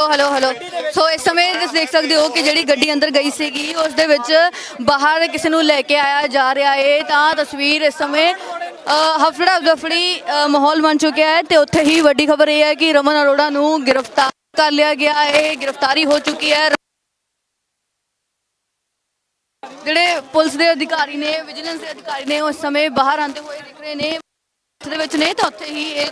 Hello hello so ਇਸ ਸਮੇਂ ਤੁਸੀਂ ਦੇਖ ਸਕਦੇ ਹੋ ਕਿ ਜਿਹੜੀ ਗੱਡੀ ਅੰਦਰ ਗਈ ਸੀਗੀ, ਉਸ ਦੇ ਵਿੱਚ ਬਾਹਰ ਕਿਸੇ ਨੂੰ ਲੈ ਕੇ ਆਇਆ ਜਾ ਰਿਹਾ ਹੈ ਤਾਂ ਤਸਵੀਰ ਇਸ ਸਮੇਂ ਹਫੜਾ ਦਫੜੀ ਮਾਹੌਲ ਬਣ ਚੁੱਕਿਆ ਹੈ ਤੇ ਉੱਥੇ ਹੀ ਵੱਡੀ ਖਬਰ ਇਹ ਹੈ ਕਿ ਰਮਨ ਅਰੋੜਾ ਨੂੰ ਗ੍ਰਿਫਤਾਰ ਕਰ ਲਿਆ ਗਿਆ ਹੈ ਗ੍ਰਿਫਤਾਰੀ ਹੋ ਚੁੱਕੀ ਹੈ। ਜਿਹੜੇ ਪੁਲਿਸ ਦੇ ਅਧਿਕਾਰੀ ਨੇ, ਵਿਜੀਲੈਂਸ ਦੇ ਅਧਿਕਾਰੀ ਨੇ ਉਸ ਸਮੇਂ ਬਾਹਰ ਆਉਂਦੇ ਹੋਏ ਦਿਖ ਰਹੇ ਨੇ। ਦੇ ਵਿੱਚ ਨੇ ਤਾਂ ਉੱਥੇ ਹੀ ਇਹ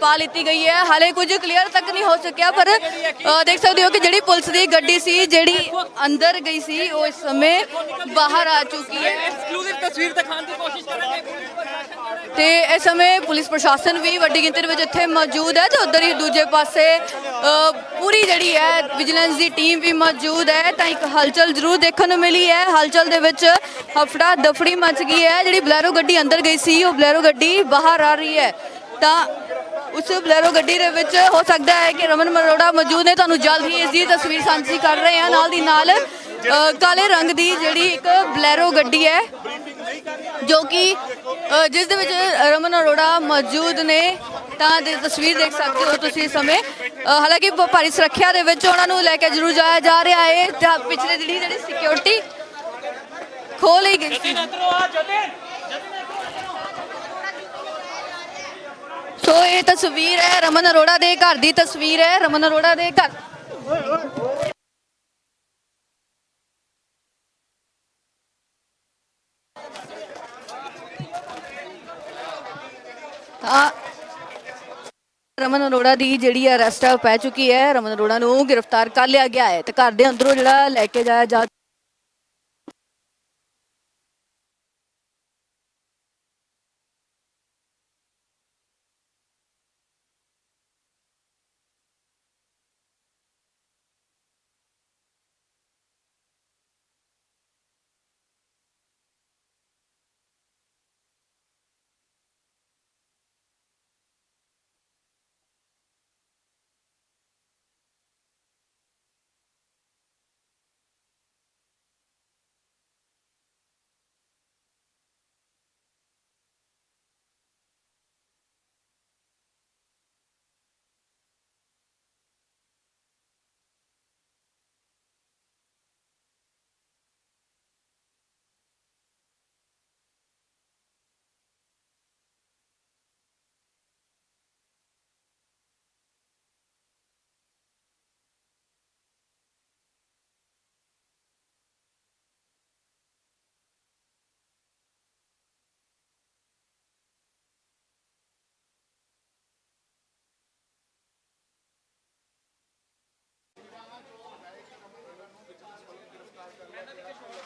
ਪਾ ਲਿੱਤੀ ਗਈ ਹੈ। ਹਾਲੇ ਕੁਝ ਕਲੀਅਰ ਤੱਕ ਨਹੀਂ ਹੋ ਸਕਿਆ ਪਰ ਅ, ਦੇਖ ਸਕਦੇ ਹੋ ਕਿ ਜਿਹੜੀ ਪੁਲਿਸ ਦੀ ਗੱਡੀ ਸੀ ਜਿਹੜੀ ਅੰਦਰ ਗਈ ਸੀ ਉਹ ਇਸ ਸਮੇਂ ਬਾਹਰ ਆ ਚੁੱਕੀ ਹੈ। ਐਕਸਕਲੂਸਿਵ ਤਸਵੀਰ ਦਿਖਾਉਣ ਦੀ ਕੋਸ਼ਿਸ਼ ਕਰਾਂਗੇ। ਪੁਲਿਸ ਪ੍ਰਸ਼ਾਸਨ। ਤੇ ਇਸ ਸਮੇਂ ਪੁਲਿਸ ਪ੍ਰਸ਼ਾਸਨ ਵੀ ਵੱਡੀ ਗਿਣਤੀ ਦੇ ਵਿੱਚ ਇੱਥੇ ਮੌਜੂਦ ਹੈ ਤੇ ਉਧਰ ਹੀ ਦੂਜੇ ਪਾਸੇ ਅ, ਪੂਰੀ ਜਿਹੜੀ ਹੈ ਵਿਜੀਲੈਂਸ ਦੀ ਟੀਮ ਵੀ ਮੌਜੂਦ ਹੈ। ਤਾਂ ਇੱਕ ਹਲਚਲ ਜ਼ਰੂਰ ਦੇਖਣ ਨੂੰ ਮਿਲੀ ਹੈ। ਹਲਚਲ ਦੇ ਵਿੱਚ ਹਫੜਾ ਦਫੜੀ ਮਚ ਗਈ ਹੈ। ਜਿਹੜੀ ਬਲੈਰੋ ਗੱਡੀ ਅੰਦਰ ਗਈ ਸੀ ਉਹ ਬਲੈਰੋ ਗੱਡੀ ਬਾਹਰ ਆ ਰਹੀ ਹੈ। ਤਾਂ ਉਸ ਬਲੈਰੋ ਗੱਡੀ ਦੇ ਵਿੱਚ ਹੋ ਸਕਦਾ ਹੈ ਕਿ ਰਮਨ ਮਰੋੜਾ ਮੌਜੂਦ ਨੇ। ਤੁਹਾਨੂੰ ਜਲਦ ਹੀ ਇਸ ਦੀ ਤਸਵੀਰ ਸਾਂਝੀ ਕਰ ਰਹੇ ਹਾਂ। ਨਾਲ ਦੀ ਨਾਲ ਕਾਲੇ ਰੰਗ ਦੀ ਜਿਹੜੀ ਇੱਕ ਬਲੈਰੋ ਗੱਡੀ ਹੈ, ਜੋ ਕਿ ਜਿਸ ਦੇ ਵਿੱਚ ਰਮਨ ਅਰੋੜਾ ਮੌਜੂਦ ਨੇ, ਤਾਂ ਦੇ ਤਸਵੀਰ ਦੇਖ ਸਕਦੇ ਹੋ ਤੁਸੀਂ ਇਸ ਸਮੇਂ। ਹਾਲਾਂਕਿ ਭਾਰੀ ਸੁਰੱਖਿਆ ਦੇ ਵਿੱਚ ਉਹਨਾਂ ਨੂੰ ਲੈ ਕੇ ਜ਼ਰੂਰ ਜਾਇਆ ਜਾ ਰਿਹਾ ਹੈ। ਤਾਂ ਪਿਛਲੇ ਜਿਹੜੀ ਜਿਹੜੀ ਸਿਕਿਉਰਿਟੀ ਖੋਲ ਲਈ ਗਈ ਸੀ। ਸੋ ਇਹ ਤਸਵੀਰ ਹੈ ਰਮਨ ਅਰੋੜਾ ਦੇ ਘਰ ਦੀ ਤਸਵੀਰ ਹੈ, ਰਮਨ ਅਰੋੜਾ ਦੇ ਘਰ। ਤਾਂ ਰਮਨ ਅਰੋੜਾ ਦੀ ਜਿਹੜੀ ਅਰੈਸਟ ਪੈ ਚੁੱਕੀ ਹੈ। ਰਮਨ ਅਰੋੜਾ ਨੂੰ ਗ੍ਰਿਫਤਾਰ ਕਰ ਲਿਆ ਗਿਆ ਹੈ ਤੇ ਘਰ ਦੇ ਅੰਦਰੋਂ ਜਿਹੜਾ ਲੈ ਕੇ ਜਾਇਆ ਜਾ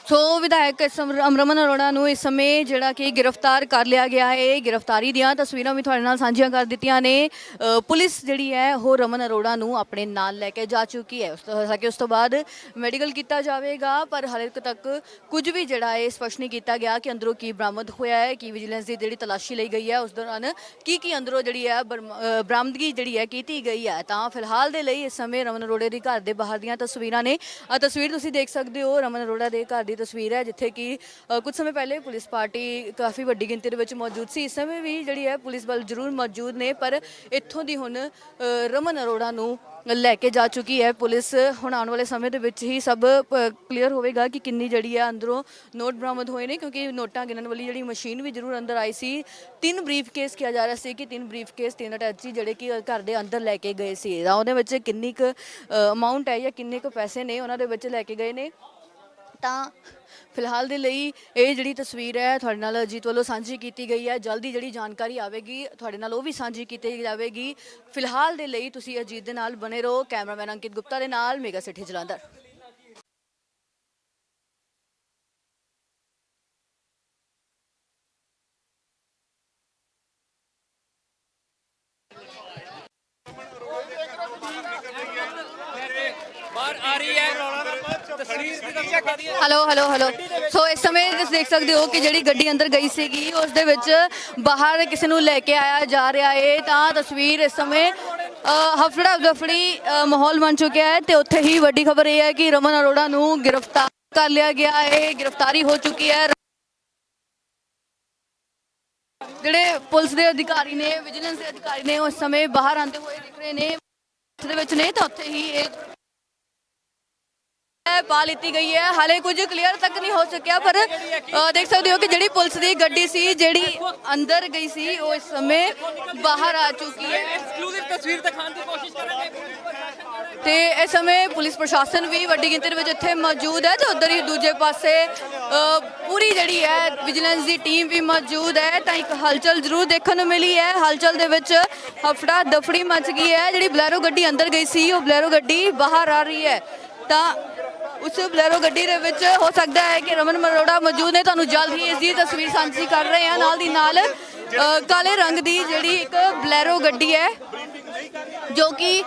ਸੋ ਵਿਧਾਇਕ ਸਮਰ- ਅਮਰਮਨ ਅਰੋੜਾ ਨੂੰ ਇਸ ਸਮੇਂ ਜਿਹੜਾ ਕਿ ਗ੍ਰਿਫਤਾਰ ਕਰ ਲਿਆ ਗਿਆ ਹੈ। ਗ੍ਰਿਫਤਾਰੀ ਦੀਆਂ ਤਸਵੀਰਾਂ ਵੀ ਤੁਹਾਡੇ ਨਾਲ ਸਾਂਝੀਆਂ ਕਰ ਦਿੱਤੀਆਂ ਨੇ। ਪੁਲਿਸ ਜਿਹੜੀ ਹੈ, ਉਹ ਰਮਨ ਅਰੋੜਾ ਨੂੰ ਆਪਣੇ ਨਾਲ ਲੈ ਕੇ ਜਾ ਚੁੱਕੀ ਹੈ। ਉਸ ਤੋਂ ਹਾਲਾਂਕਿ ਉਸ ਤੋਂ ਬਾਅਦ ਮੈਡੀਕਲ ਕੀਤਾ ਜਾਵੇਗਾ, ਪਰ ਹਾਲੇ ਤੱਕ ਕੁਝ ਵੀ ਜਿਹੜਾ ਹੈ ਸਪਸ਼ਟ ਨਹੀਂ ਕੀਤਾ ਗਿਆ ਕਿ ਅੰਦਰੋਂ ਕੀ ਬਰਾਮਦ ਹੋਇਆ ਹੈ, ਕੀ ਵਿਜੀਲੈਂਸ ਦੀ ਜਿਹੜੀ ਤਲਾਸ਼ੀ ਲਈ ਗਈ ਹੈ, ਉਸ ਦੌਰਾਨ ਕੀ ਕੀ ਅੰਦਰੋਂ ਜਿਹੜੀ ਹੈ, ਬਰਮ- ਬਰਾਮਦਗੀ ਜਿਹੜੀ ਹੈ ਕੀਤੀ ਗਈ ਹੈ। ਤਾਂ ਫਿਲਹਾਲ ਦੇ ਲਈ ਇਸ ਸਮੇਂ ਰਮਨ ਅਰੋੜੇ ਦੇ ਘਰ ਦੇ ਬਾਹਰ ਦੀਆਂ ਤਸਵੀਰਾਂ ਨੇ। ਆ ਤਸਵੀਰ ਤੁਸੀਂ ਦੇਖ ਸਕਦੇ ਹੋ, ਰਮਨ ਅਰੋੜਾ ਦੇ ਘਰ ਦੀ ਤਸਵੀਰ ਹੈ ਜਿੱਥੇ ਕਿ ਅ, ਕੁਝ ਸਮੇਂ ਪਹਿਲੇ ਪੁਲਿਸ ਪਾਰਟੀ ਕਾਫੀ ਵੱਡੀ ਗਿਣਤੀ ਦੇ ਵਿੱਚ ਮੌਜੂਦ ਸੀ। ਇਸ ਸਮੇਂ ਵੀ ਜਿਹੜੀ ਹੈ ਪੁਲਿਸ ਬਲ ਜ਼ਰੂਰ ਮੌਜੂਦ ਨੇ ਪਰ ਇੱਥੋਂ ਦੀ ਹੁਣ ਰਮਨ ਅਰੋੜਾ ਨੂੰ ਲੈ ਕੇ ਜਾ ਚੁੱਕੀ ਹੈ ਪੁਲਿਸ। ਹੁਣ ਆਉਣ ਵਾਲੇ ਸਮੇਂ ਦੇ ਵਿੱਚ ਹੀ ਸਭ ਕਲੀਅਰ ਹੋਵੇਗਾ ਕਿ ਕਿੰਨੀ ਜਿਹੜੀ ਹੈ ਅੰਦਰੋਂ ਨੋਟ ਬਰਾਮਦ ਹੋਏ ਨੇ ਕਿਉਂਕਿ ਨੋਟਾਂ ਗਿਣਨ ਵਾਲੀ ਜਿਹੜੀ ਮਸ਼ੀਨ ਵੀ ਜ਼ਰੂਰ ਅੰਦਰ ਆਈ ਸੀ। ਤਿੰਨ ਬਰੀਫ ਕੇਸ ਕਿਹਾ ਜਾ ਰਿਹਾ ਸੀ ਕਿ ਤਿੰਨ ਬਰੀਫ ਕੇਸ ਤਿੰਨ ਅਟੈਚੀ ਜਿਹੜੇ ਕਿ ਘਰ ਦੇ ਅੰਦਰ ਲੈ ਕੇ ਗਏ ਸੀ। ਤਾਂ ਉਹਦੇ ਵਿੱਚ ਕਿੰਨੀ ਕੁ ਅਮਾਉਂਟ ਹੈ ਜਾਂ ਕਿੰਨੇ ਕੁ ਪੈਸੇ ਨੇ ਉਹਨਾਂ ਦੇ ਵਿੱਚ ਲੈ ਕੇ ਗਏ ਨੇ। ਤਾਂ ਫਿਲਹਾਲ ਦੇ ਲਈ ਇਹ ਜਿਹੜੀ ਤਸਵੀਰ ਹੈ ਤੁਹਾਡੇ ਨਾਲ ਅਜੀਤ ਵੱਲੋਂ ਸਾਂਝੀ ਕੀਤੀ ਗਈ ਹੈ। ਜਲਦੀ ਜਿਹੜੀ ਜਾਣਕਾਰੀ ਆਵੇਗੀ, ਤੁਹਾਡੇ ਨਾਲ ਉਹ ਵੀ ਸਾਂਝੀ ਕੀਤੀ ਜਾਵੇਗੀ। ਫਿਲਹਾਲ ਦੇ ਲਈ ਤੁਸੀਂ ਅਜੀਤ ਦੇ ਨਾਲ ਬਣੇ ਰਹੋ। ਕੈਮਰਾਮੈਨ ਅੰਕਿਤ ਗੁਪਤਾ ਦੇ ਨਾਲ ਮੇਗਾ ਸਿਟੀ ਜਲੰਧਰ। ਦੇਖ ਸਕਦੇ ਹੋ ਕਿ ਜਿਹੜੀ ਗੱਡੀ ਅੰਦਰ ਗਈ ਸੀਗੀ, ਉਸ ਦੇ ਵਿੱਚ ਬਾਹਰ ਕਿਸੇ ਨੂੰ ਲੈ ਕੇ ਆਇਆ ਜਾ ਰਿਹਾ ਹੈ ਤਾਂ ਤਸਵੀਰ ਇਸ ਸਮੇਂ ਹਫੜਾ ਦਫੜੀ ਮਾਹੌਲ ਬਣ ਚੁੱਕਿਆ ਹੈ ਤੇ ਉੱਥੇ ਹੀ ਵੱਡੀ ਖਬਰ ਇਹ ਹੈ ਕਿ ਰਮਨ ਅਰੋੜਾ ਨੂੰ ਗ੍ਰਿਫਤਾਰ ਕਰ ਲਿਆ ਗਿਆ ਹੈ ਗ੍ਰਿਫਤਾਰੀ ਹੋ ਚੁੱਕੀ ਹੈ। ਜਿਹੜੇ ਪੁਲਿਸ ਦੇ ਅਧਿਕਾਰੀ ਨੇ, ਵਿਜੀਲੈਂਸ ਦੇ ਅਧਿਕਾਰੀ ਨੇ ਉਸ ਸਮੇਂ ਬਾਹਰ ਆਉਂਦੇ ਹੋਏ ਦਿਖ ਰਹੇ ਨੇ। ਦੇ ਵਿੱਚ ਨੇ ਤਾਂ ਉੱਥੇ ਹੀ ਇਹ ਪਾ ਲਿੱਤੀ ਗਈ ਹੈ। ਹਾਲੇ ਕੁਝ ਕਲੀਅਰ ਤੱਕ ਨਹੀਂ ਹੋ ਸਕਿਆ ਪਰ ਅ, ਦੇਖ ਸਕਦੇ ਹੋ ਕਿ ਜਿਹੜੀ ਪੁਲਿਸ ਦੀ ਗੱਡੀ ਸੀ ਜਿਹੜੀ ਅੰਦਰ ਗਈ ਸੀ ਉਹ ਇਸ ਸਮੇਂ ਬਾਹਰ ਆ ਚੁੱਕੀ ਹੈ। ਐਕਸਕਲੂਸਿਵ ਤਸਵੀਰ ਦਿਖਾਉਣ ਦੀ ਕੋਸ਼ਿਸ਼ ਕਰਾਂਗੇ। ਪੁਲਿਸ ਪ੍ਰਸ਼ਾਸਨ ਨਾਲ ਤੇ ਇਸ ਸਮੇਂ ਪੁਲਿਸ ਪ੍ਰਸ਼ਾਸਨ ਵੀ ਵੱਡੀ ਗਿਣਤੀ ਵਿੱਚ ਇੱਥੇ ਮੌਜੂਦ ਹੈ ਤੇ ਉਧਰ ਹੀ ਦੂਜੇ ਪਾਸੇ ਅ, ਪੂਰੀ ਜਿਹੜੀ ਹੈ ਵਿਜੀਲੈਂਸ ਦੀ ਟੀਮ ਵੀ ਮੌਜੂਦ ਹੈ। ਤਾਂ ਇੱਕ ਹਲਚਲ ਜ਼ਰੂਰ ਦੇਖਣ ਨੂੰ ਮਿਲੀ ਹੈ। ਹਲਚਲ ਦੇ ਵਿੱਚ ਹਫੜਾ ਦਫੜੀ ਮਚ ਗਈ ਹੈ। ਜਿਹੜੀ ਬਲੈਰੋ ਗੱਡੀ ਅੰਦਰ ਗਈ ਸੀ ਉਹ ਬਲੈਰੋ ਗੱਡੀ ਬਾਹਰ ਆ ਰਹੀ ਹੈ। ਤਾਂ ਉਸ ਬਲੈਰੋ ਗੱਡੀ ਦੇ ਵਿੱਚ ਹੋ ਸਕਦਾ ਹੈ ਕਿ ਰਮਨ ਮਰੋੜਾ ਮੌਜੂਦ ਨੇ ਤੁਹਾਨੂੰ ਜਲਦ ਹੀ ਇਸ ਦੀ ਤਸਵੀਰ ਸਾਂਝੀ ਕਰ ਰਹੇ ਹਾਂ ਨਾਲ ਦੀ ਨਾਲ ਕਾਲੇ ਰੰਗ ਦੀ ਜਿਹੜੀ ਇੱਕ ਬਲੈਰੋ ਗੱਡੀ ਹੈ ਜੋ ਕਿ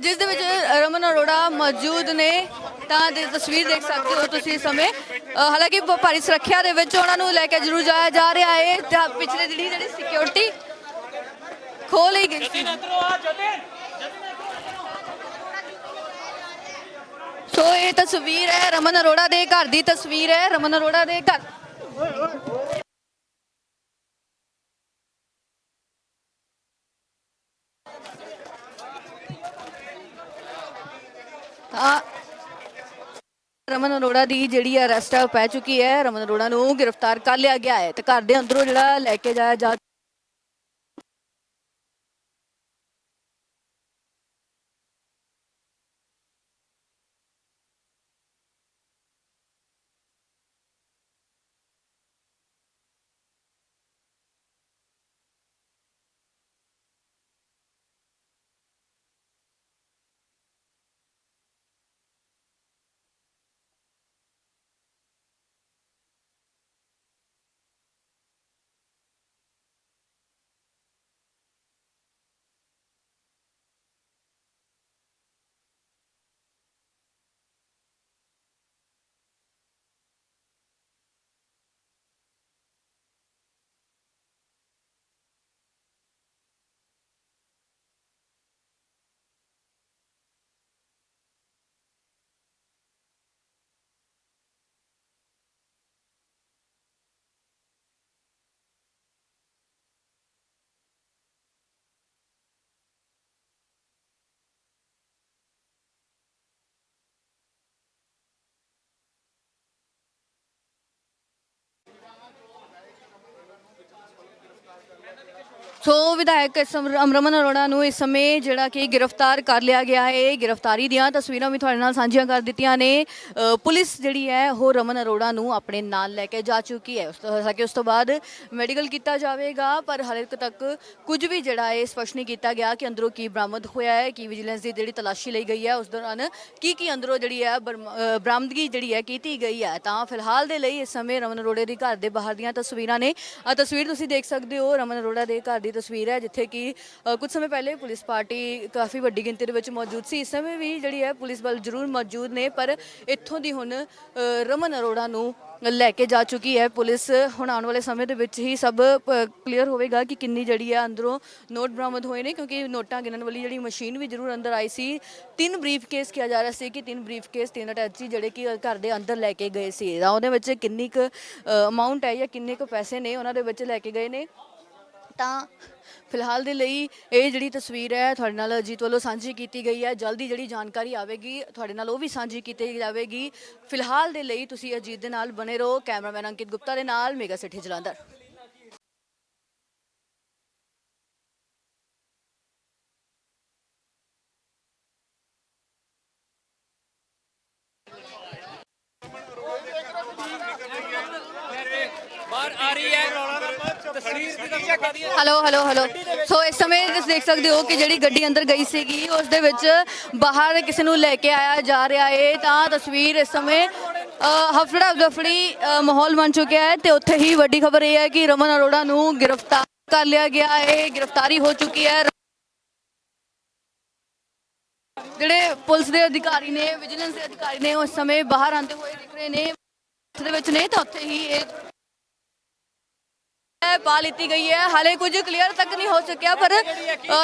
ਜਿਸ ਦੇ ਵਿੱਚ ਰਮਨ ਅਰੋੜਾ ਮੌਜੂਦ ਨੇ ਤਾਂ ਦੀ ਤਸਵੀਰ ਦੇਖ ਸਕਦੇ ਹੋ ਤੁਸੀਂ ਇਸ ਸਮੇਂ ਹਾਲਾਂਕਿ ਭਾਰੀ ਸੁਰੱਖਿਆ ਦੇ ਵਿੱਚ ਉਹਨਾਂ ਨੂੰ ਲੈ ਕੇ ਜ਼ਰੂਰ ਜਾਇਆ ਜਾ ਰਿਹਾ ਹੈ ਤਾਂ ਪਿਛਲੇ ਜਿਹੜੀ ਜਿਹੜੀ ਸਿਕਿਉਰਿਟੀ ਖੋਹ ਲਈ ਗਈ ਸੀ ਸੋ ਇਹ ਤਸਵੀਰ ਹੈ ਰਮਨ ਅਰੋੜਾ ਦੇ ਘਰ ਦੀ ਤਸਵੀਰ ਹੈ, ਰਮਨ ਅਰੋੜਾ ਦੇ ਘਰ। ਤਾਂ ਰਮਨ ਅਰੋੜਾ ਦੀ ਜਿਹੜੀ ਅਰੈਸਟ ਪੈ ਚੁੱਕੀ ਹੈ। ਰਮਨ ਅਰੋੜਾ ਨੂੰ ਗ੍ਰਿਫਤਾਰ ਕਰ ਲਿਆ ਗਿਆ ਹੈ ਤੇ ਘਰ ਦੇ ਅੰਦਰੋਂ ਜਿਹੜਾ ਲੈ ਕੇ ਜਾਇਆ ਜਾ ਸੋ ਵਿਧਾਇਕ ਸਮ- ਅਮਰਮਨ ਅਰੋੜਾ ਨੂੰ ਇਸ ਸਮੇਂ ਜਿਹੜਾ ਕਿ ਗ੍ਰਿਫਤਾਰ ਕਰ ਲਿਆ ਗਿਆ ਹੈ। ਗ੍ਰਿਫਤਾਰੀ ਦੀਆਂ ਤਸਵੀਰਾਂ ਵੀ ਤੁਹਾਡੇ ਨਾਲ ਸਾਂਝੀਆਂ ਕਰ ਦਿੱਤੀਆਂ ਨੇ। ਪੁਲਿਸ ਜਿਹੜੀ ਹੈ, ਉਹ ਰਮਨ ਅਰੋੜਾ ਨੂੰ ਆਪਣੇ ਨਾਲ ਲੈ ਕੇ ਜਾ ਚੁੱਕੀ ਹੈ। ਉਸ ਤੋਂ ਹਾਲਾਂਕਿ ਉਸ ਤੋਂ ਬਾਅਦ ਮੈਡੀਕਲ ਕੀਤਾ ਜਾਵੇਗਾ, ਪਰ ਹਾਲੇ ਤੱਕ ਕੁਝ ਵੀ ਜਿਹੜਾ ਹੈ ਸਪਸ਼ਟ ਨਹੀਂ ਕੀਤਾ ਗਿਆ ਕਿ ਅੰਦਰੋਂ ਕੀ ਬਰਾਮਦ ਹੋਇਆ ਹੈ, ਕੀ ਵਿਜੀਲੈਂਸ ਦੀ ਜਿਹੜੀ ਤਲਾਸ਼ੀ ਲਈ ਗਈ ਹੈ, ਉਸ ਦੌਰਾਨ ਕੀ ਕੀ ਅੰਦਰੋਂ ਜਿਹੜੀ ਹੈ, ਬਰਮ- ਬਰਾਮਦਗੀ ਜਿਹੜੀ ਹੈ ਕੀਤੀ ਗਈ ਹੈ। ਤਾਂ ਫਿਲਹਾਲ ਦੇ ਲਈ ਇਸ ਸਮੇਂ ਰਮਨ ਅਰੋੜੇ ਦੇ ਘਰ ਦੇ ਬਾਹਰ ਦੀਆਂ ਤਸਵੀਰਾਂ ਨੇ। ਆ ਤਸਵੀਰ ਤੁਸੀਂ ਦੇਖ ਸਕਦੇ ਹੋ ਰਮਨ ਅਰੋੜਾ ਦੇ ਘਰ ਦੀ ਤਸਵੀਰ ਹੈ ਜਿੱਥੇ ਕਿ ਅ, ਕੁਝ ਸਮੇਂ ਪਹਿਲੇ ਪੁਲਿਸ ਪਾਰਟੀ ਕਾਫੀ ਵੱਡੀ ਗਿਣਤੀ ਦੇ ਵਿੱਚ ਮੌਜੂਦ ਸੀ। ਇਸ ਸਮੇਂ ਵੀ ਜਿਹੜੀ ਹੈ ਪੁਲਿਸ ਬਲ ਜ਼ਰੂਰ ਮੌਜੂਦ ਨੇ ਪਰ ਇੱਥੋਂ ਦੀ ਹੁਣ ਅ, ਰਮਨ ਅਰੋੜਾ ਨੂੰ ਲੈ ਕੇ ਜਾ ਚੁੱਕੀ ਹੈ ਪੁਲਿਸ। ਹੁਣ ਆਉਣ ਵਾਲੇ ਸਮੇਂ ਦੇ ਵਿੱਚ ਹੀ ਸਭ ਕਲੀਅਰ ਹੋਵੇਗਾ ਕਿ ਕਿੰਨੀ ਜਿਹੜੀ ਹੈ ਅੰਦਰੋਂ ਨੋਟ ਬਰਾਮਦ ਹੋਏ ਨੇ ਕਿਉਂਕਿ ਨੋਟਾਂ ਗਿਣਨ ਵਾਲੀ ਜਿਹੜੀ ਮਸ਼ੀਨ ਵੀ ਜ਼ਰੂਰ ਅੰਦਰ ਆਈ ਸੀ। ਤਿੰਨ ਬਰੀਫ ਕੇਸ ਕਿਹਾ ਜਾ ਰਿਹਾ ਸੀ ਕਿ ਤਿੰਨ ਬਰੀਫ ਕੇਸ ਤਿੰਨ ਅਟੈਚੀ ਜਿਹੜੇ ਕਿ ਘਰ ਦੇ ਅੰਦਰ ਲੈ ਕੇ ਗਏ ਸੀ। ਤਾਂ ਉਹਦੇ ਵਿੱਚ ਕਿੰਨੀ ਕੁ ਅਮਾਉਂਟ ਹੈ ਜਾਂ ਕਿੰਨੇ ਕੁ ਪੈਸੇ ਨੇ ਉਹਨਾਂ ਦੇ ਵਿੱਚ ਲੈ ਕੇ ਗਏ ਨੇ। ਤਾਂ ਫਿਲਹਾਲ ਦੇ ਲਈ ਇਹ ਜਿਹੜੀ ਤਸਵੀਰ ਹੈ ਤੁਹਾਡੇ ਨਾਲ ਅਜੀਤ ਵੱਲੋਂ ਸਾਂਝੀ ਕੀਤੀ ਗਈ ਹੈ। ਜਲਦੀ ਜਿਹੜੀ ਜਾਣਕਾਰੀ ਆਵੇਗੀ, ਤੁਹਾਡੇ ਨਾਲ ਉਹ ਵੀ ਸਾਂਝੀ ਕੀਤੀ ਜਾਵੇਗੀ। ਫਿਲਹਾਲ ਦੇ ਲਈ ਤੁਸੀਂ ਅਜੀਤ ਦੇ ਨਾਲ ਬਨੇ ਰਹੋ। ਕੈਮਰਾਮੈਨ ਅੰਕਿਤ ਗੁਪਤਾ ਦੇ ਨਾਲ mega city Jalandhar. Hello hello hello so ਇਸ ਸਮੇਂ ਤੁਸੀਂ ਦੇਖ ਸਕਦੇ ਹੋ ਕਿ ਜਿਹੜੀ ਗੱਡੀ ਅੰਦਰ ਗਈ ਸੀਗੀ ਉਸ ਦੇ ਵਿੱਚ ਬਾਹਰ ਕਿਸੇ ਨੂੰ ਲੈ ਕੇ ਆਇਆ ਜਾ ਰਿਹਾ ਹੈ। ਤਾਂ ਤਸਵੀਰ ਇਸ ਸਮੇਂ ਹਫੜਾ ਦਫੜੀ ਮਾਹੌਲ ਬਣ ਚੁੱਕਿਆ ਹੈ ਤੇ ਉੱਥੇ ਹੀ ਵੱਡੀ ਖਬਰ ਇਹ ਹੈ ਕਿ ਰਮਨ ਅਰੋੜਾ ਨੂੰ ਗ੍ਰਿਫਤਾਰ ਕਰ ਲਿਆ ਗਿਆ ਹੈ। ਗ੍ਰਿਫਤਾਰੀ ਹੋ ਚੁੱਕੀ ਹੈ। ਜਿਹੜੇ ਪੁਲਿਸ ਦੇ ਅਧਿਕਾਰੀ ਨੇ ਵਿਜੀਲੈਂਸ ਦੇ ਅਧਿਕਾਰੀ ਨੇ ਉਸ ਸਮੇਂ ਬਾਹਰ ਆਉਂਦੇ ਹੋਏ ਦਿਖ ਰਹੇ ਨੇ। ਦੇ ਵਿੱਚ ਨੇ ਤਾਂ ਉੱਥੇ ਹੀ ਇਹ ਪਾ ਲਿੱਤੀ ਗਈ ਹੈ। ਹਾਲੇ ਕੁਝ ਕਲੀਅਰ ਤੱਕ ਨਹੀਂ ਹੋ ਸਕਿਆ ਪਰ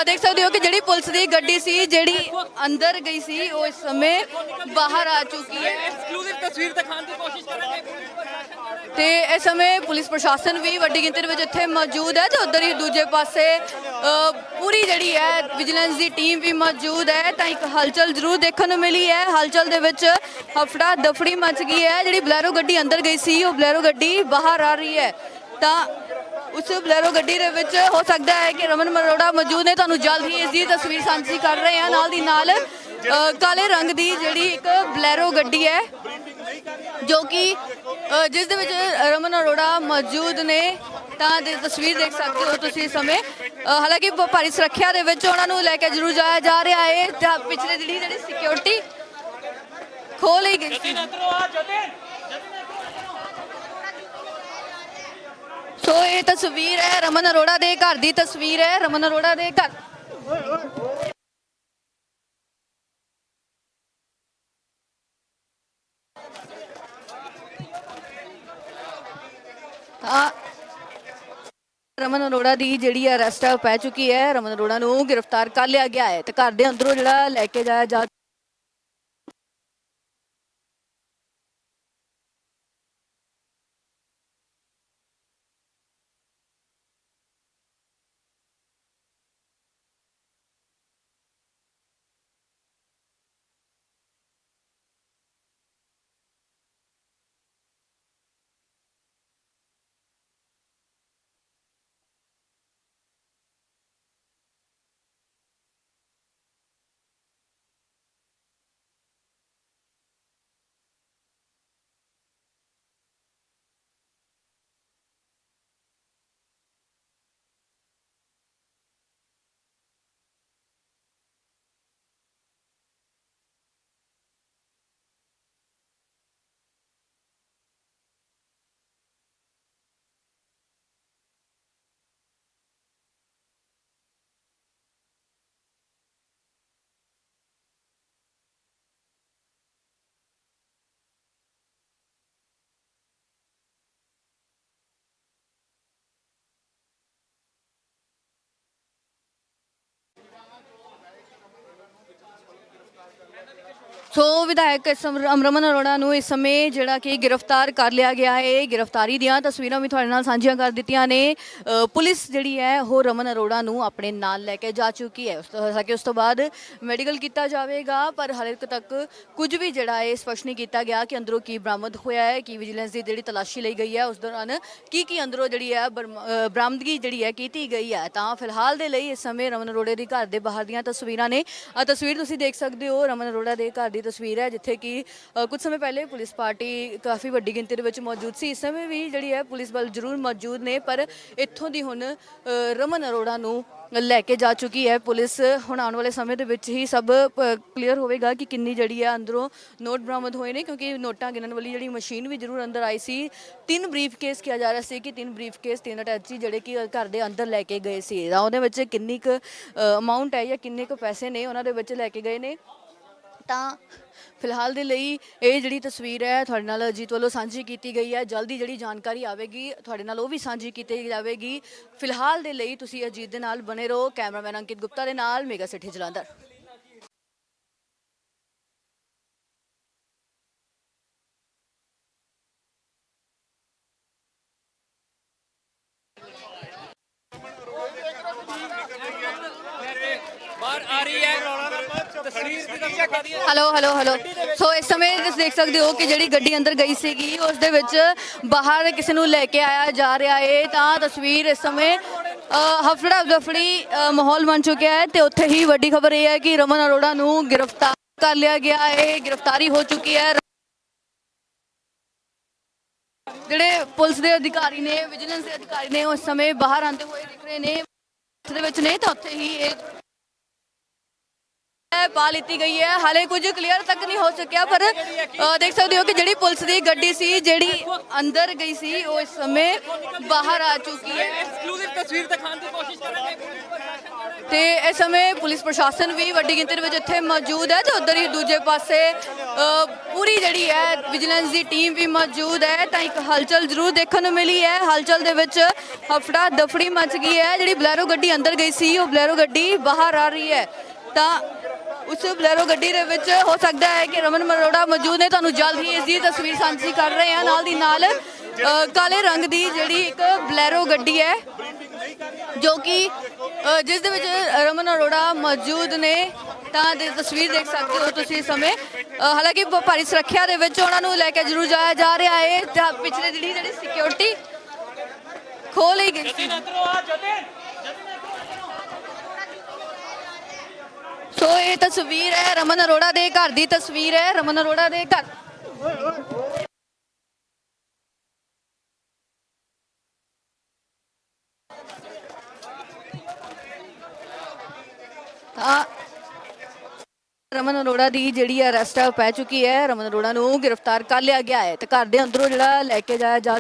ਦੇਖ ਸਕਦੇ ਹੋ ਕਿ ਜਿਹੜੀ ਪੁਲਿਸ ਦੀ ਗੱਡੀ ਸੀ ਜਿਹੜੀ ਅੰਦਰ ਗਈ ਸੀ ਉਹ ਇਸ ਸਮੇਂ ਬਾਹਰ ਆ ਚੁੱਕੀ ਹੈ। ਐਕਸਕਲੂਸਿਵ ਤਸਵੀਰ ਦਿਖਾਉਣ ਦੀ ਕੋਸ਼ਿਸ਼ ਕਰਾਂਗੇ। ਪੁਲਿਸ ਪ੍ਰਸ਼ਾਸਨ ਨਾਲ ਤੇ ਇਸ ਸਮੇਂ ਪੁਲਿਸ ਪ੍ਰਸ਼ਾਸਨ ਵੀ ਵੱਡੀ ਗਿਣਤੀ ਵਿੱਚ ਇੱਥੇ ਮੌਜੂਦ ਹੈ ਤੇ ਉਧਰ ਹੀ ਦੂਜੇ ਪਾਸੇ ਪੂਰੀ ਜਿਹੜੀ ਹੈ ਵਿਜੀਲੈਂਸ ਦੀ ਟੀਮ ਵੀ ਮੌਜੂਦ ਹੈ। ਤਾਂ ਇੱਕ ਹਲਚਲ ਜ਼ਰੂਰ ਦੇਖਣ ਨੂੰ ਮਿਲੀ ਹੈ। ਹਲਚਲ ਦੇ ਵਿੱਚ ਹਫੜਾ ਦਫੜੀ ਮਚ ਗਈ ਹੈ। ਜਿਹੜੀ ਬਲੈਰੋ ਗੱਡੀ ਅੰਦਰ ਗਈ ਸੀ ਉਹ ਬਲੈਰੋ ਗੱਡੀ ਬਾਹਰ ਆ ਰਹੀ ਹੈ। ਤਾਂ ਉਸ ਬਲੈਰੋ ਗੱਡੀ ਦੇ ਵਿੱਚ ਹੋ ਸਕਦਾ ਹੈ ਕਿ ਰਮਨ ਮਰੋੜਾ ਮੌਜੂਦ ਨੇ। ਤੁਹਾਨੂੰ ਜਲਦ ਹੀ ਇਸ ਦੀ ਤਸਵੀਰ ਸਾਂਝੀ ਕਰ ਰਹੇ ਹਾਂ। ਨਾਲ ਦੀ ਨਾਲ ਕਾਲੇ ਰੰਗ ਦੀ ਜਿਹੜੀ ਇੱਕ ਬਲੈਰੋ ਗੱਡੀ ਹੈ, ਜੋ ਕਿ ਜਿਸ ਦੇ ਵਿੱਚ ਰਮਨ ਅਰੋੜਾ ਮੌਜੂਦ ਨੇ, ਤਾਂ ਦੇ ਤਸਵੀਰ ਦੇਖ ਸਕਦੇ ਹੋ ਤੁਸੀਂ ਇਸ ਸਮੇਂ। ਹਾਲਾਂਕਿ ਭਾਰੀ ਸੁਰੱਖਿਆ ਦੇ ਵਿੱਚ ਉਹਨਾਂ ਨੂੰ ਲੈ ਕੇ ਜ਼ਰੂਰ ਜਾਇਆ ਜਾ ਰਿਹਾ ਹੈ। ਤਾਂ ਪਿਛਲੇ ਜਿਹੜੀ ਜਿਹੜੀ ਸਿਕਿਉਰਿਟੀ ਖੋਹ ਲਈ ਗਈ ਸੋ ਇਹ ਤਸਵੀਰ ਹੈ ਰਮਨ ਅਰੋੜਾ ਦੇ ਘਰ ਦੀ ਤਸਵੀਰ ਹੈ, ਰਮਨ ਅਰੋੜਾ ਦੇ ਘਰ। ਰਮਨ ਅਰੋੜਾ ਦੀ ਜਿਹੜੀ ਅਰੈਸਟ ਹੈ ਉਹ ਪੈ ਚੁੱਕੀ ਹੈ। ਰਮਨ ਅਰੋੜਾ ਨੂੰ ਗ੍ਰਿਫਤਾਰ ਕਰ ਲਿਆ ਗਿਆ ਹੈ ਤੇ ਘਰ ਦੇ ਅੰਦਰੋਂ ਜਿਹੜਾ ਲੈ ਕੇ ਜਾਇਆ ਜਾ ਸੋ ਵਿਧਾਇਕ ਸਮਰ- ਅਮਰਮਨ ਅਰੋੜਾ ਨੂੰ ਇਸ ਸਮੇਂ ਜਿਹੜਾ ਕਿ ਗ੍ਰਿਫਤਾਰ ਕਰ ਲਿਆ ਗਿਆ ਹੈ ਗ੍ਰਿਫਤਾਰੀ ਦੀਆਂ ਤਸਵੀਰਾਂ ਵੀ ਤੁਹਾਡੇ ਨਾਲ ਸਾਂਝੀਆਂ ਕਰ ਦਿੱਤੀਆਂ ਨੇ। ਪੁਲਿਸ ਜਿਹੜੀ ਹੈ, ਉਹ ਰਮਨ ਅਰੋੜਾ ਨੂੰ ਆਪਣੇ ਨਾਲ ਲੈ ਕੇ ਜਾ ਚੁੱਕੀ ਹੈ। ਉਸ ਤੋਂ, ਹਾਲਾਂਕਿ ਉਸ ਤੋਂ ਬਾਅਦ ਮੈਡੀਕਲ ਕੀਤਾ ਜਾਵੇਗਾ, ਪਰ ਹਾਲੇ ਤੱਕ ਕੁਝ ਵੀ ਜਿਹੜਾ ਹੈ ਸਪਸ਼ਟ ਨਹੀਂ ਕੀਤਾ ਗਿਆ ਕਿ ਅੰਦਰੋਂ ਕੀ ਬਰਾਮਦ ਹੋਇਆ ਹੈ, ਕੀ ਵਿਜੀਲੈਂਸ ਦੀ ਜਿਹੜੀ ਤਲਾਸ਼ੀ ਲਈ ਗਈ ਹੈ, ਉਸ ਦੌਰਾਨ ਕੀ ਕੀ ਅੰਦਰੋਂ ਜਿਹੜੀ ਹੈ, ਬਰਮ- ਬਰਾਮਦਗੀ ਜਿਹੜੀ ਹੈ ਕੀਤੀ ਗਈ ਹੈ। ਤਾਂ ਫਿਲਹਾਲ ਦੇ ਲਈ ਇਸ ਸਮੇਂ ਰਮਨ ਅਰੋੜੇ ਦੇ ਘਰ ਦੇ ਬਾਹਰ ਦੀਆਂ ਤਸਵੀਰਾਂ ਨੇ। ਆ ਤਸਵੀਰ ਤੁਸੀਂ ਦੇਖ ਸਕਦੇ ਹੋ, ਰਮਨ ਅਰੋੜਾ ਦੇ ਘਰ ਦੀ ਤਸਵੀਰ ਹੈ ਜਿੱਥੇ ਕਿ ਅ, ਕੁਝ ਸਮੇਂ ਪਹਿਲੇ ਪੁਲਿਸ ਪਾਰਟੀ ਕਾਫੀ ਵੱਡੀ ਗਿਣਤੀ ਦੇ ਵਿੱਚ ਮੌਜੂਦ ਸੀ। ਇਸ ਸਮੇਂ ਵੀ ਜਿਹੜੀ ਹੈ ਪੁਲਿਸ ਬਲ ਜ਼ਰੂਰ ਮੌਜੂਦ ਨੇ ਪਰ ਇੱਥੋਂ ਦੀ ਹੁਣ ਰਮਨ ਅਰੋੜਾ ਨੂੰ ਲੈ ਕੇ ਜਾ ਚੁੱਕੀ ਹੈ ਪੁਲਿਸ। ਹੁਣ ਆਉਣ ਵਾਲੇ ਸਮੇਂ ਦੇ ਵਿੱਚ ਹੀ ਸਭ ਕਲੀਅਰ ਹੋਵੇਗਾ ਕਿ ਕਿੰਨੀ ਜਿਹੜੀ ਹੈ ਅੰਦਰੋਂ ਨੋਟ ਬਰਾਮਦ ਹੋਏ ਨੇ ਕਿਉਂਕਿ ਨੋਟਾਂ ਗਿਣਨ ਵਾਲੀ ਜਿਹੜੀ ਮਸ਼ੀਨ ਵੀ ਜ਼ਰੂਰ ਅੰਦਰ ਆਈ ਸੀ। ਤਿੰਨ ਬਰੀਫ ਕੇਸ ਕਿਹਾ ਜਾ ਰਿਹਾ ਸੀ ਕਿ ਤਿੰਨ ਬਰੀਫ ਕੇਸ ਤਿੰਨ ਅਟੈਚੀ ਜਿਹੜੇ ਕਿ ਘਰ ਦੇ ਅੰਦਰ ਲੈ ਕੇ ਗਏ ਸੀ। ਤਾਂ ਉਹਦੇ ਵਿੱਚ ਕਿੰਨੀ ਕੁ ਅਮਾਉਂਟ ਹੈ ਜਾਂ ਕਿੰਨੇ ਕੁ ਪੈਸੇ ਨੇ ਉਹਨਾਂ ਦੇ ਵਿੱਚ ਲੈ ਕੇ ਗਏ ਨੇ। ਤਾਂ ਫਿਲਹਾਲ ਦੇ ਲਈ ਇਹ ਜਿਹੜੀ ਤਸਵੀਰ ਹੈ ਤੁਹਾਡੇ ਨਾਲ ਅਜੀਤ ਵੱਲੋਂ ਸਾਂਝੀ ਕੀਤੀ ਗਈ ਹੈ। ਜਲਦੀ ਜਿਹੜੀ ਜਾਣਕਾਰੀ ਆਵੇਗੀ, ਤੁਹਾਡੇ ਨਾਲ ਉਹ ਵੀ ਸਾਂਝੀ ਕੀਤੀ ਜਾਵੇਗੀ। ਫਿਲਹਾਲ ਦੇ ਲਈ ਤੁਸੀਂ ਅਜੀਤ ਦੇ ਨਾਲ ਬਣੇ ਰਹੋ। ਕੈਮਰਾਮੈਨ ਅੰਕਿਤ ਗੁਪਤਾ ਦੇ ਨਾਲ mega city Jalandhar. Hello hello hello so ਇਸ ਸਮੇਂ ਤੁਸੀਂ ਦੇਖ ਸਕਦੇ ਹੋ ਕਿ ਜਿਹੜੀ ਗੱਡੀ ਅੰਦਰ ਗਈ ਸੀਗੀ, ਉਸ ਦੇ ਵਿੱਚ ਬਾਹਰ ਕਿਸੇ ਨੂੰ ਲੈ ਕੇ ਆਇਆ ਜਾ ਰਿਹਾ ਹੈ ਤਾਂ ਤਸਵੀਰ ਇਸ ਸਮੇਂ ਹਫੜਾ ਦਫੜੀ ਮਾਹੌਲ ਬਣ ਚੁੱਕਿਆ ਹੈ ਤੇ ਉੱਥੇ ਹੀ ਵੱਡੀ ਖਬਰ ਇਹ ਹੈ ਕਿ ਰਮਨ ਅਰੋੜਾ ਨੂੰ ਗ੍ਰਿਫਤਾਰ ਕਰ ਲਿਆ ਗਿਆ ਹੈ ਗ੍ਰਿਫਤਾਰੀ ਹੋ ਚੁੱਕੀ ਹੈ। ਜਿਹੜੇ ਪੁਲਿਸ ਦੇ ਅਧਿਕਾਰੀ ਨੇ, ਵਿਜੀਲੈਂਸ ਦੇ ਅਧਿਕਾਰੀ ਨੇ ਉਸ ਸਮੇਂ ਬਾਹਰ ਆਉਂਦੇ ਹੋਏ ਦਿਖ ਰਹੇ ਨੇ। ਦੇ ਵਿੱਚ ਨੇ ਤਾਂ ਉੱਥੇ ਹੀ ਇਹ ਪਾ ਲਿੱਤੀ ਗਈ ਹੈ। ਹਾਲੇ ਕੁਝ ਕਲੀਅਰ ਤੱਕ ਨਹੀਂ ਹੋ ਸਕਿਆ ਪਰ ਅ, ਦੇਖ ਸਕਦੇ ਹੋ ਕਿ ਜਿਹੜੀ ਪੁਲਿਸ ਦੀ ਗੱਡੀ ਸੀ ਜਿਹੜੀ ਅੰਦਰ ਗਈ ਸੀ ਉਹ ਇਸ ਸਮੇਂ ਬਾਹਰ ਆ ਚੁੱਕੀ ਹੈ। ਐਕਸਕਲੂਸਿਵ ਤਸਵੀਰ ਦਿਖਾਉਣ ਦੀ ਕੋਸ਼ਿਸ਼ ਕਰਾਂਗੇ ਪੁਲਿਸ ਪ੍ਰਸ਼ਾਸਨ ਜਿਹੜੇ ਤੇ ਇਸ ਸਮੇਂ ਪੁਲਿਸ ਪ੍ਰਸ਼ਾਸਨ ਵੀ ਵੱਡੀ ਗਿਣਤੀ ਦੇ ਵਿੱਚ ਇੱਥੇ ਮੌਜੂਦ ਹੈ ਤੇ ਉਧਰ ਹੀ ਦੂਜੇ ਪਾਸੇ ਅ, ਪੂਰੀ ਜਿਹੜੀ ਹੈ ਵਿਜੀਲੈਂਸ ਦੀ ਟੀਮ ਵੀ ਮੌਜੂਦ ਹੈ। ਤਾਂ ਇੱਕ ਹਲਚਲ ਜ਼ਰੂਰ ਦੇਖਣ ਨੂੰ ਮਿਲੀ ਹੈ। ਹਲਚਲ ਦੇ ਵਿੱਚ ਹਫੜਾ ਦਫੜੀ ਮਚ ਗਈ ਹੈ। ਜਿਹੜੀ ਬਲੈਰੋ ਗੱਡੀ ਅੰਦਰ ਗਈ ਸੀ ਉਹ ਬਲੈਰੋ ਗੱਡੀ ਬਾਹਰ ਆ ਰਹੀ ਹੈ। ਤਾਂ ਉਸ ਬਲੈਰੋ ਗੱਡੀ ਦੇ ਵਿੱਚ ਹੋ ਸਕਦਾ ਹੈ ਕਿ ਰਮਨ ਮਰੋੜਾ ਮੌਜੂਦ ਨੇ। ਤੁਹਾਨੂੰ ਜਲਦ ਹੀ ਇਸ ਦੀ ਤਸਵੀਰ ਸਾਂਝੀ ਕਰ ਰਹੇ ਹਾਂ। ਨਾਲ ਦੀ ਨਾਲ ਕਾਲੇ ਰੰਗ ਦੀ ਜਿਹੜੀ ਇੱਕ ਬਲੈਰੋ ਗੱਡੀ ਹੈ, ਜੋ ਕਿ ਜਿਸ ਦੇ ਵਿੱਚ ਰਮਨ ਅਰੋੜਾ ਮੌਜੂਦ ਨੇ, ਤਾਂ ਦੇ ਤਸਵੀਰ ਦੇਖ ਸਕਦੇ ਹੋ ਤੁਸੀਂ ਇਸ ਸਮੇਂ। ਹਾਲਾਂਕਿ ਭਾਰੀ ਸੁਰੱਖਿਆ ਦੇ ਵਿੱਚ ਉਹਨਾਂ ਨੂੰ ਲੈ ਕੇ ਜ਼ਰੂਰ ਜਾਇਆ ਜਾ ਰਿਹਾ ਹੈ। ਤਾਂ ਪਿਛਲੇ ਜਿਹੜੀ ਜਿਹੜੀ ਸਿਕਿਉਰਿਟੀ ਖੋਲ ਲਈ ਗਈ ਸੀ। ਸੋ ਇਹ ਤਸਵੀਰ ਹੈ ਰਮਨ ਅਰੋੜਾ ਦੇ ਘਰ ਦੀ ਤਸਵੀਰ ਹੈ, ਰਮਨ ਅਰੋੜਾ ਦੇ ਘਰ। ਤਾਂ ਰਮਨ ਅਰੋੜਾ ਦੀ ਜਿਹੜੀ ਅਰੈਸਟ ਹੈ ਉਹ ਪੈ ਚੁੱਕੀ ਹੈ। ਰਮਨ ਅਰੋੜਾ ਨੂੰ ਗ੍ਰਿਫਤਾਰ ਕਰ ਲਿਆ ਗਿਆ ਹੈ ਤੇ ਘਰ ਦੇ ਅੰਦਰੋਂ ਜਿਹੜਾ ਲੈ ਕੇ ਜਾਇਆ ਜਾ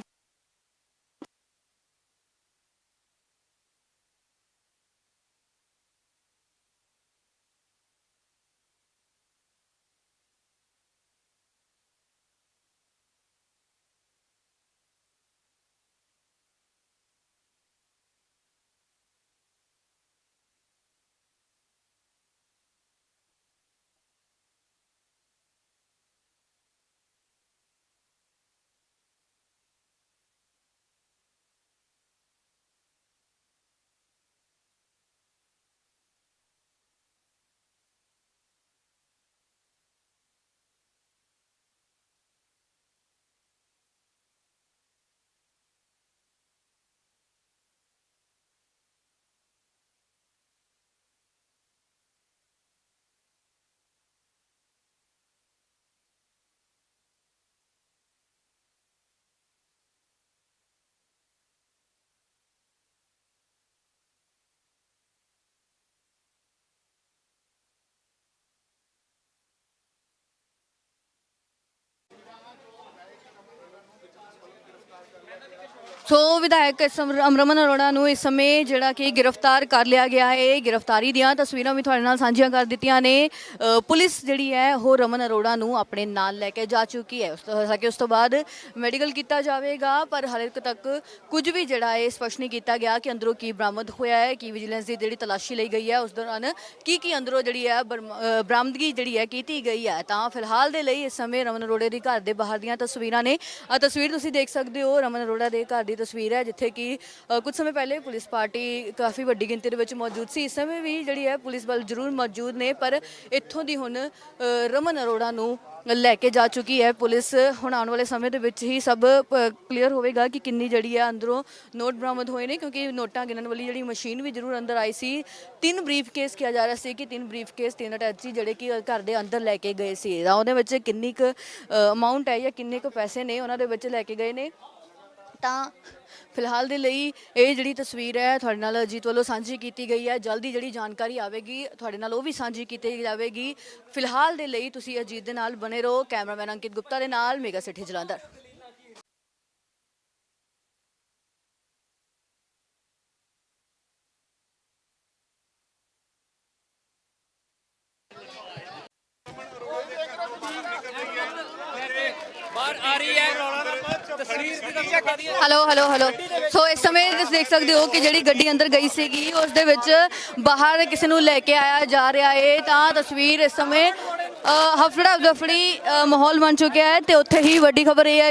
ਸੋ ਵਿਧਾਇਕ ਸਮ- ਰਮਨ ਅਰੋੜਾ ਨੂੰ ਇਸ ਸਮੇਂ ਜਿਹੜਾ ਕਿ ਗ੍ਰਿਫਤਾਰ ਕਰ ਲਿਆ ਗਿਆ ਹੈ। ਗ੍ਰਿਫਤਾਰੀ ਦੀਆਂ ਤਸਵੀਰਾਂ ਵੀ ਤੁਹਾਡੇ ਨਾਲ ਸਾਂਝੀਆਂ ਕਰ ਦਿੱਤੀਆਂ ਨੇ। ਪੁਲਿਸ ਜਿਹੜੀ ਹੈ, ਉਹ ਰਮਨ ਅਰੋੜਾ ਨੂੰ ਆਪਣੇ ਨਾਲ ਲੈ ਕੇ ਜਾ ਚੁੱਕੀ ਹੈ। ਉਸ ਤੋਂ ਹਾਲਾਂਕਿ ਉਸ ਤੋਂ ਬਾਅਦ ਮੈਡੀਕਲ ਕੀਤਾ ਜਾਵੇਗਾ, ਪਰ ਹਾਲੇ ਤੱਕ ਕੁਝ ਵੀ ਜਿਹੜਾ ਹੈ ਸਪਸ਼ਟ ਨਹੀਂ ਕੀਤਾ ਗਿਆ ਕਿ ਅੰਦਰੋਂ ਕੀ ਬਰਾਮਦ ਹੋਇਆ ਹੈ, ਕੀ ਵਿਜੀਲੈਂਸ ਦੀ ਜਿਹੜੀ ਤਲਾਸ਼ੀ ਲਈ ਗਈ ਹੈ, ਉਸ ਦੌਰਾਨ ਕੀ ਕੀ ਅੰਦਰੋਂ ਜਿਹੜੀ ਹੈ, ਬਰਮ- ਬਰਾਮਦਗੀ ਜਿਹੜੀ ਹੈ ਕੀਤੀ ਗਈ ਹੈ। ਤਾਂ ਫਿਲਹਾਲ ਦੇ ਲਈ ਇਸ ਸਮੇਂ ਰਮਨ ਅਰੋੜੇ ਦੀ ਘਰ ਦੇ ਬਾਹਰ ਦੀਆਂ ਤਸਵੀਰਾਂ ਨੇ। ਆ ਤਸਵੀਰ ਤੁਸੀਂ ਦੇਖ ਸਕਦੇ ਹੋ, ਰਮਨ ਅਰੋੜਾ ਦੇ ਘਰ ਦੀ ਤਸਵੀਰ ਹੈ ਜਿੱਥੇ ਕਿ ਅ, ਕੁਝ ਸਮੇਂ ਪਹਿਲੇ ਪੁਲਿਸ ਪਾਰਟੀ ਕਾਫੀ ਵੱਡੀ ਗਿਣਤੀ ਦੇ ਵਿੱਚ ਮੌਜੂਦ ਸੀ। ਇਸ ਸਮੇਂ ਵੀ ਜਿਹੜੀ ਹੈ ਪੁਲਿਸ ਬਲ ਜ਼ਰੂਰ ਮੌਜੂਦ ਨੇ ਪਰ ਇੱਥੋਂ ਦੀ ਹੁਣ ਅ, ਰਮਨ ਅਰੋੜਾ ਨੂੰ ਲੈ ਕੇ ਜਾ ਚੁੱਕੀ ਹੈ ਪੁਲਿਸ। ਹੁਣ ਆਉਣ ਵਾਲੇ ਸਮੇਂ ਦੇ ਵਿੱਚ ਹੀ ਸਭ ਕਲੀਅਰ ਹੋਵੇਗਾ ਕਿ ਕਿੰਨੀ ਜਿਹੜੀ ਹੈ ਅੰਦਰੋਂ ਨੋਟ ਬਰਾਮਦ ਹੋਏ ਨੇ ਕਿਉਂਕਿ ਨੋਟਾਂ ਗਿਣਨ ਵਾਲੀ ਜਿਹੜੀ ਮਸ਼ੀਨ ਵੀ ਜ਼ਰੂਰ ਅੰਦਰ ਆਈ ਸੀ। ਤਿੰਨ ਬਰੀਫ ਕੇਸ ਕਿਹਾ ਜਾ ਰਿਹਾ ਸੀ ਕਿ ਤਿੰਨ ਬਰੀਫ ਕੇਸ ਤਿੰਨ ਅਟੈਚੀ ਜਿਹੜੇ ਕਿ ਘਰ ਦੇ ਅੰਦਰ ਲੈ ਕੇ ਗਏ ਸੀ। ਤਾਂ ਉਹਦੇ ਵਿੱਚ ਕਿੰਨੀ ਕੁ ਅਮਾਉਂਟ ਹੈ ਜਾਂ ਕਿੰਨੇ ਕੁ ਪੈਸੇ ਨੇ ਉਹਨਾਂ ਦੇ ਵਿੱਚ ਲੈ ਕੇ ਗਏ ਨੇ। ਤਾਂ ਫਿਲਹਾਲ ਦੇ ਲਈ ਇਹ ਜਿਹੜੀ ਤਸਵੀਰ ਹੈ ਤੁਹਾਡੇ ਨਾਲ ਅਜੀਤ ਵੱਲੋਂ ਸਾਂਝੀ ਕੀਤੀ ਗਈ ਹੈ। ਜਲਦੀ ਜਿਹੜੀ ਜਾਣਕਾਰੀ ਆਵੇਗੀ, ਤੁਹਾਡੇ ਨਾਲ ਉਹ ਵੀ ਸਾਂਝੀ ਕੀਤੀ ਜਾਵੇਗੀ। ਫਿਲਹਾਲ ਦੇ ਲਈ ਤੁਸੀਂ ਅਜੀਤ ਦੇ ਨਾਲ ਬਣੇ ਰਹੋ। ਕੈਮਰਾਮੈਨ ਅੰਕਿਤ ਗੁਪਤਾ ਦੇ ਨਾਲ ਮੇਗਾ ਸਿਟੀ ਜਲੰਧਰ। ਦੇਖ ਸਕਦੇ ਹੋ ਕਿ ਜਿਹੜੀ ਗੱਡੀ ਅੰਦਰ ਗਈ ਸੀਗੀ, ਉਸ ਦੇ ਵਿੱਚ ਬਾਹਰ ਕਿਸੇ ਨੂੰ ਲੈ ਕੇ ਆਇਆ ਜਾ ਰਿਹਾ ਏ। ਤਾਂ ਤਸਵੀਰ ਇਸ ਸਮੇਂ ਹਫੜਾ ਦਫੜੀ ਮਾਹੌਲ ਬਣ ਚੁੱਕਿਆ ਹੈ ਤੇ ਉੱਥੇ ਹੀ ਵੱਡੀ ਖਬਰ ਇਹ ਹੈ ਕਿ